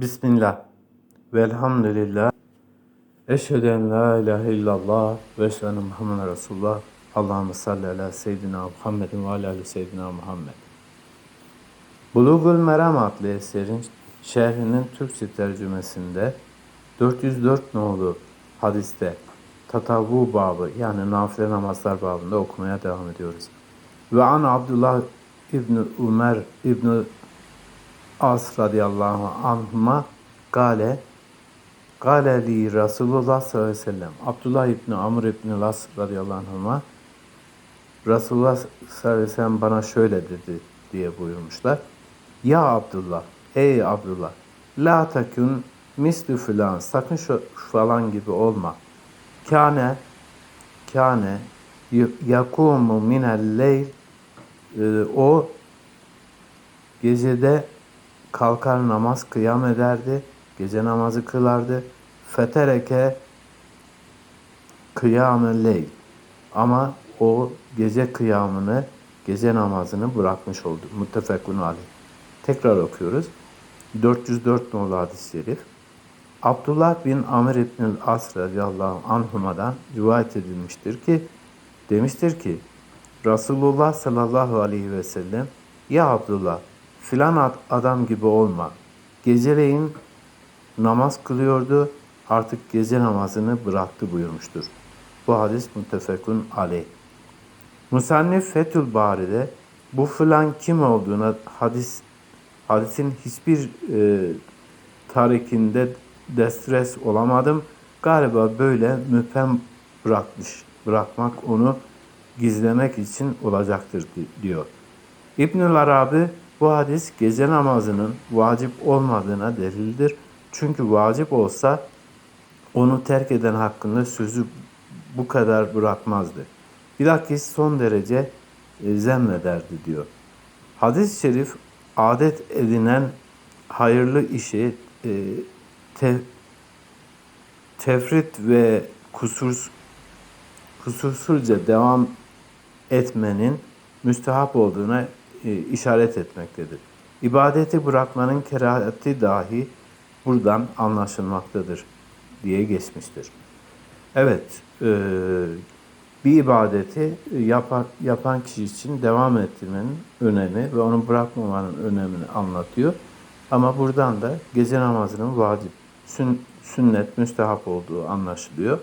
Bismillah. Velhamdülillah. Eşhedü en la ilahe illallah ve eşhedü enne Muhammeden Resulullah. Allahümme salli ala seyyidina Muhammedin ve ala seyyidina Muhammed. Bulugul Meram adlı eserin şerhinin Türkçe tercümesinde 404 nolu hadiste tatavvu babı yani nafile namazlar babında okumaya devam ediyoruz. Ve an Abdullah İbni Ömer İbni As radıyallahu anhuma gale Gale li Resulullah sallallahu aleyhi ve sellem Abdullah İbni Amr İbni Las radıyallahu anhuma Resulullah sallallahu aleyhi ve sellem bana şöyle dedi diye buyurmuşlar. Ya Abdullah, ey Abdullah, la takun misli filan, sakın şu falan gibi olma. Kâne, kâne, yakumu minel leyl, Ee, o gecede kalkar namaz kıyam ederdi, gece namazı kılardı. Fetereke kıyamı leyl. Ama o gece kıyamını, gece namazını bırakmış oldu. Muttefekun aleyh. Tekrar okuyoruz. 404 nolu hadis-i şerif. Abdullah bin Amr İbn As radıyallahu anhuma'dan rivayet edilmiştir ki demiştir ki Resulullah sallallahu aleyhi ve sellem ya Abdullah filan adam gibi olma. Geceleyin namaz kılıyordu artık gece namazını bıraktı buyurmuştur. Bu hadis muttefekun aleyh. Musannif Fethül Bari'de bu filan kim olduğuna hadis hadisin hiçbir e, tarikinde destres olamadım. Galiba böyle müphem bırakmış. Bırakmak onu gizlemek için olacaktır diyor. İbnül Arabi bu hadis gece namazının vacip olmadığına delildir. Çünkü vacip olsa onu terk eden hakkında sözü bu kadar bırakmazdı. Bilakis son derece e, zemmederdi diyor. Hadis-i şerif adet edinen hayırlı işi e, te, tefrit ve kusur, kusursuzca devam etmenin müstehap olduğuna işaret etmektedir. İbadeti bırakmanın kerahati dahi buradan anlaşılmaktadır diye geçmiştir. Evet, e, bir ibadeti yapan, kişi için devam ettirmenin önemi ve onu bırakmamanın önemini anlatıyor. Ama buradan da gece namazının vacip, sünnet, müstehap olduğu anlaşılıyor.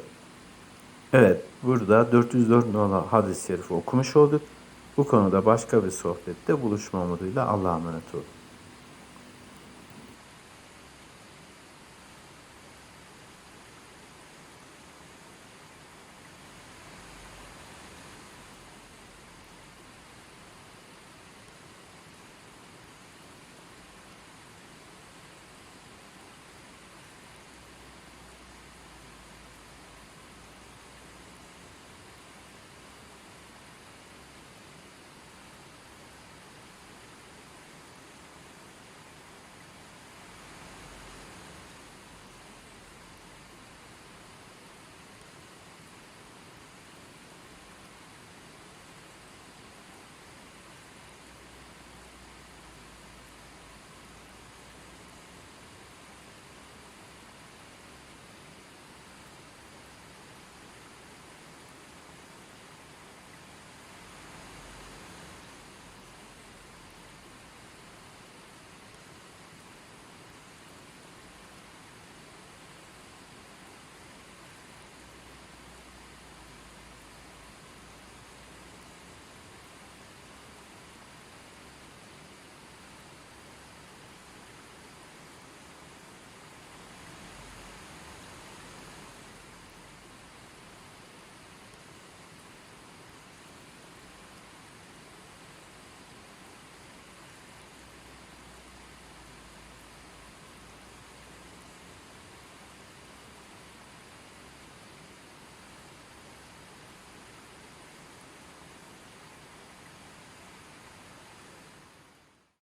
Evet, burada 404 nolu hadis-i şerifi okumuş olduk. Bu konuda başka bir sohbette buluşma umuduyla Allah'a emanet olun.